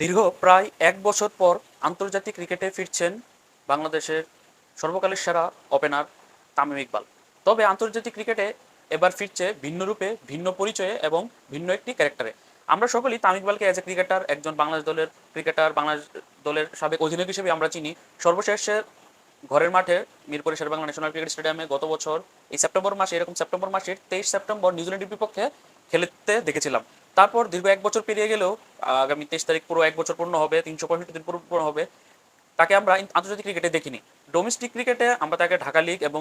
দীর্ঘ প্রায় এক বছর পর আন্তর্জাতিক ক্রিকেটে ফিরছেন বাংলাদেশের সর্বকালের সেরা ওপেনার তামিম ইকবাল। তবে আন্তর্জাতিক ক্রিকেটে এবার ফিরছে ভিন্ন রূপে, ভিন্ন পরিচয়ে এবং ভিন্ন একটি ক্যারেক্টারে আমরা সকলেই তামিম ইকবালকে অ্যাজ এ ক্রিকেটার একজন বাংলাদেশ দলের ক্রিকেটার বাংলাদেশ দলের সাবেক অধিনায়ক হিসেবে আমরা চিনি। সর্বশেষে ঘরের মাঠে মিরপুরের শেরবাংলা ন্যাশনাল ক্রিকেট স্টেডিয়ামে গত বছর এই সেপ্টেম্বর মাসে, এরকম সেপ্টেম্বর মাসের তেইশ সেপ্টেম্বর নিউজিল্যান্ডের বিপক্ষে খেলতে দেখেছিলাম। তারপর দীর্ঘ এক বছর পেরিয়ে গেলেও, আগামী তেইশ তারিখ পুরো এক বছর পূর্ণ হবে, তিনশো পঁয়ষট্টি দিন পুরো পূর্ণ হবে। তাকে আমরা আন্তর্জাতিক ক্রিকেটে দেখিনি। ডোমেস্টিক ক্রিকেটে আমরা তাকে ঢাকা লিগ এবং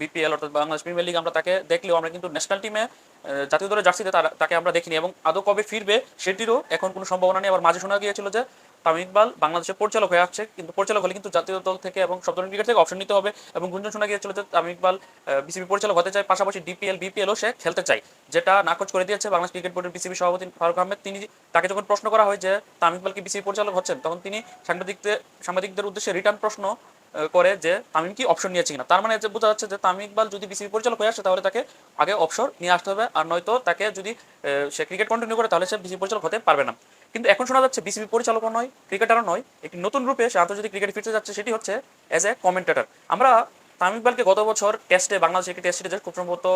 বিপিএল অর্থাৎ বাংলাদেশ প্রিমিয়ার লিগ আমরা তাকে দেখলেও আমরা কিন্তু ন্যাশনাল টিমে জাতীয় দলের জার্সিতে তাকে আমরা দেখিনি এবং আদৌ কবে ফিরবে সেটিরও এখন কোনো সম্ভাবনা নেই। আবার মাঝে শোনা গিয়েছিল যে তামিম ইকবাল বাংলাদেশের পরিচালক হয়ে আসছে, কিন্তু পরিচালক হলে কিন্তু জাতীয় দল থেকে এবং সব ধরনের ক্রিকেট থেকে অপশন নিতে হবে এবং গুঞ্জন শোনা গিয়েছিল যে তামিম ইকবাল বিসিবি পরিচালক হতে চায়, পাশাপাশি ডিপিএল বিপিএলও সে খেলতে চায়। যেটা নাকচ করে দিয়েছে বাংলাদেশ ক্রিকেট বোর্ডের বিসিবি সভাপতি ফারুক আহমেদ। তিনি তাকে যখন প্রশ্ন করা হয় যে তামিম ইকবাল কি বিসিবি পরিচালক হচ্ছেন, তখন তিনি সাংবাদিকদের সাংবাদিকদের উদ্দেশ্যে রিটার্ন প্রশ্ন করে যে তামিম কি অপশন নিয়েছে কিনা। তার মানে যে বোঝা যাচ্ছে যে তামিম ইকবাল যদি বিসিবি পরিচালক হয়ে আসে, তাহলে তাকে আগে অবসর নিয়ে আসতে হবে। আর নয়তো তাকে যদি সে ক্রিকেট কন্টিনিউ করে, তাহলে সে বিসিবি পরিচালক হতে পারবে না। কিন্তু এখন শোনা যাচ্ছে বিসিবি পরিচালকও নয়, ক্রিকেটারও নয়, একটি নতুন রূপে সে আন্তর্জাতিক ক্রিকেট ফিরতে যাচ্ছে, সেটি হচ্ছে অ্যাজ এ কমেন্টেটার আমরা তামিম ইকবালকে গত বছর টেস্টে বাংলাদেশ একটি টেস্ট সিরিজে খুব সম্ভবত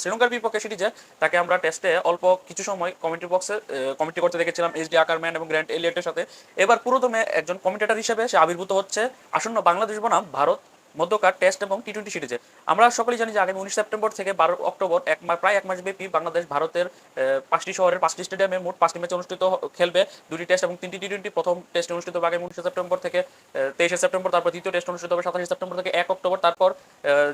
শ্রীলঙ্কার বিপক্ষে সিরিজে তাকে আমরা টেস্টে অল্প কিছু সময় কমেন্ট্রি বক্সে কমেন্ট্রি করতে দেখেছিলাম এইচ ডি আকারম্যান এবং গ্র্যান্ড এলিয়টের সাথে। এবার পুরোদমে একজন কমেন্টেটর হিসেবে সে আবির্ভূত হচ্ছে। আসন্ন বাংলাদেশ বনাম ভারত মধ্যকার টেস্ট এবং টি টোয়েন্টি সিরিজে। আমরা সকলেই জানি যে আগামী উনিশ সেপ্টেম্বর থেকে বারো অক্টোবর এক প্রায় এক মাস ব্যাপী বাংলাদেশ ভারতের পাঁচটি শহরের পাঁচটি স্টেডিয়ামে মোট পাঁচটি ম্যাচ অনুষ্ঠিত খেলবে। দুটি টেস্ট এবং তিনটি টি টোয়েন্টি প্রথম টেস্ট অনুষ্ঠিত হবে আগামী উনিশে সেপ্টেম্বর থেকে তেইশে সেপ্টেম্বর, তারপর দ্বিতীয় টেস্ট অনুষ্ঠিত হবে সাতাশে সেপ্টেম্বর থেকে এক অক্টোবর, তারপর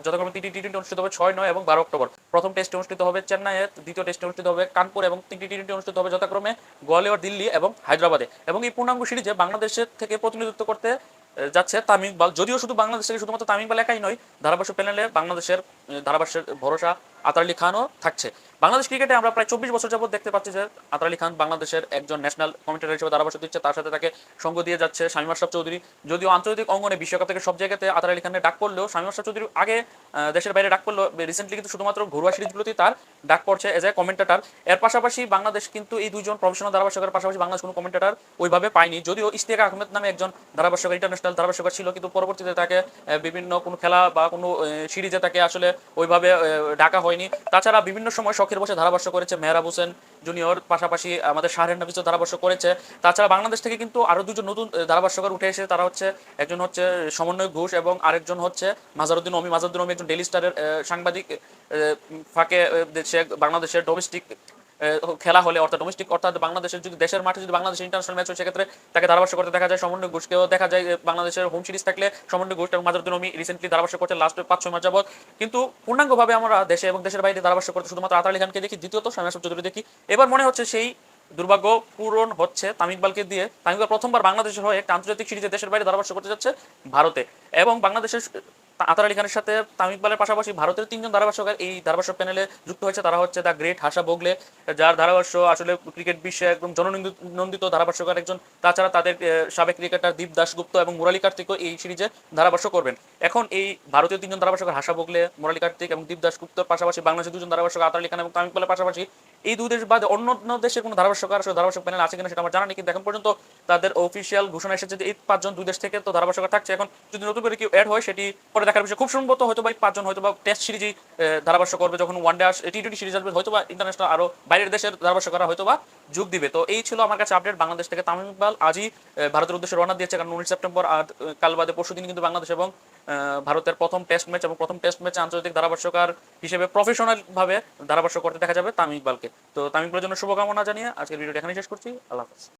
যথাক্রমে তিনটি টি টোয়েন্টি অনুষ্ঠিত হবে ছয়, নয় এবং বারো অক্টোবর। প্রথম টেস্ট অনুষ্ঠিত হবে চেন্নাইয়ে, দ্বিতীয় টেস্ট অনুষ্ঠিত হবে কানপুর এবং তিনটি টি টোয়েন্টি অনুষ্ঠিত হবে যথাক্রমে গোয়ালিয়র দিল্লি এবং হায়দ্রাবাদে। এবং এই পূর্ণাঙ্গ সিরিজে বাংলাদেশের থেকে প্রতিনিধিত্ব করতে যাচ্ছে তামিম ইকবাল যদিও শুধু বাংলাদেশ থেকে শুধুমাত্র তামিম ইকবাল একাই নয়, ধারাভাষ্য প্যানেলে বাংলাদেশের ধারাভাষ্যের ভরসা আতার আলী খানও থাকছে। বাংলাদেশ ক্রিকেটে আমরা প্রায় চব্বিশ বছর যাবত দেখতে পাচ্ছি যে আতার আলী খান বাংলাদেশের একজন ন্যাশনাল কমিটেটার হিসেবে ধারাভাষ্য দিচ্ছে, তার সাথে তাকে সঙ্গ দিয়ে যাচ্ছে শামীম আশরাফ চৌধুরী। যদিও আন্তর্জাতিক অঙ্গনে বিশ্বকাপ থেকে সব জায়গাতে আতার আলী খানের ডাক পড়লেও শামীম আশরাফ চৌধুরী আগে দেশের বাইরে ডাক পড়ল রিসেন্টলি কিন্তু শুধুমাত্র ঘরোয়া সিরিজগুলোতেই তার ডাক পড়ছে এজ এ কমেন্টেটার এর পাশাপাশি বাংলাদেশ কিন্তু এই দুজন প্রফেশনাল ধারাভাষ্যকের পাশাপাশি বাংলাদেশ কোনো কমেন্টেটার ওইভাবে পায়নি। যদিও ইস্তিয়াক আহমেদ নামে একজন ধারাভাষ্যকার ইন্টারন্যাশনাল ধারাভাষ্যকার ছিল, কিন্তু পরবর্তীতে তাকে বিভিন্ন কোনো খেলা বা কোনো সিরিজে তাকে আসলে ওইভাবে ডাকা হয়নি। তাছাড়া বিভিন্ন সময় শখের বসে ধারাভাষ্য করেছে মেহরাব হোসেন জুনিয়র, পাশাপাশি আমাদের শাহরেন নাফিসও ধারাভাষ্য করেছে। তাছাড়া বাংলাদেশ থেকে কিন্তু আরও দুজন নতুন ধারাভাষ্যকার উঠে এসে তারা হচ্ছে একজন হচ্ছে সমন্বয় ঘোষ এবং আরেকজন হচ্ছে মাজারুদ্দিন অমি মাজারুদ্দিন অমি একজন ডেলি স্টারের সাংবাদিক ফাঁকে সে বাংলাদেশের ডোমেস্টিক খেলা হলে, অর্থাৎ ডোমেস্টিক অর্থাৎ বাংলাদেশের যদি দেশের মাঠে যদি বাংলাদেশের ইন্টারন্যাশনাল ম্যাচ হয়, সেক্ষেত্রে তাকে ধারাভাষ্য করতে দেখা যায়। সমন্বয় ঘোষকেও দেখা যায় বাংলাদেশের হোম সিরিজ থাকলে সমন্বয় ঘোষ এবং মাজারুদ্দিন অমি রিসেন্টলি ধারাভাষ্য করতে লাস্ট পাঁচ ছয় মাস যাবত কিন্তু পূর্ণাঙ্গভাবে আমরা দেশে এবং দেশের বাইরে ধারাভাষ্য করতে শুধুমাত্র আতার আলী খানকে দেখি, দ্বিতীয়ত আশরাফ চৌধুরী দেখি। এবার মনে হচ্ছে সেই দুর্ভাগ্য পূরণ হচ্ছে তামিম ইকবালকে দিয়ে। তামিম ইকবাল প্রথমবার বাংলাদেশের হয়ে একটা আন্তর্জাতিক সিরিজে দেশের বাইরে ধারাভাষ্য করতে যাচ্ছে ভারতে। এবং বাংলাদেশের আতার আলী খানের সাথে তামিম ইকবালের পাশাপাশি ভারতের তিনজন ধারাভাষ্যকার এই ধারাভাষ্য প্যানেলে যুক্ত হয়েছে। তারা হচ্ছে দ্য গ্রেট হাসা বগলে, যার ধারাভাষ্য আসলে ক্রিকেট বিশ্বে একদম জননন্দিত, নন্দিত ধারাভাষ্যকার একজন। তাছাড়া তাদের সাবেক ক্রিকেটার দীপ দাশগুপ্ত এবং মুরালী কার্তিকও এই সিরিজে ধারাভাষ্য করবেন। এখন এই ভারতীয় তিনজন ধারাভাষ্যকার হাসা বগলে, মুরালী কার্তিক এবং দীপ দাশগুপ্তর পাশাপাশি বাংলাদেশের দুজন ধারাভাষ্যক আতার আলী খান এবং তামিম ইকবালের পাশাপাশি এই দুই দেশ বাদে অন্য অন্য দেশের কোনো ধারাভাষ্যকার আসলে ধারাভাষ্যক প্যানেল আছে কিনা সেটা আমার জানা নেই, কিন্তু এখন পর্যন্ত তাদের অফিসিয়াল ঘোষণা এসেছে যে এই পাঁচজন দুই দেশ থেকে তো ধারাভাষ্যকার থাকছে। এখন যদি নতুন করে কেউ অ্যাড হয়, সেটি পরে দেখার বিষয়। খুব সম্ভবত হয়তো বা এই পাঁচজন হয়তো বা টেস্ট সিরিজেই ধারাভাষ্য করবে যখন one day T twenty series আসবে হয়তো বা ইন্টারন্যাশনাল আরও বাইরের দেশের ধারাভাষ্যকাররা হয়তো বা যোগ দিবে। তো এই ছিল আমার কাছে আপডেট বাংলাদেশ থেকে তামিম ইকবাল। আজই ভারতের উদ্দেশ্যে রওনা দিয়েছে, কারণ উনিশ সেপ্টেম্বর আর কাল বাদে পরশু দিন কিন্তু বাংলাদেশ এবং ভারতের প্রথম টেস্ট ম্যাচ এবং প্রথম টেস্ট ম্যাচে আন্তর্জাতিক ধারাভাষ্যকার হিসেবে প্রফেশনাল ভাবে ধারাভাষ্য করতে দেখা যাবে তামিম ইকবালকে। তো তামিম ইকবালের জন্য শুভকামনা জানিয়ে আজকের ভিডিওটা এখানে শেষ করছি। আল্লাহ হাফেজ।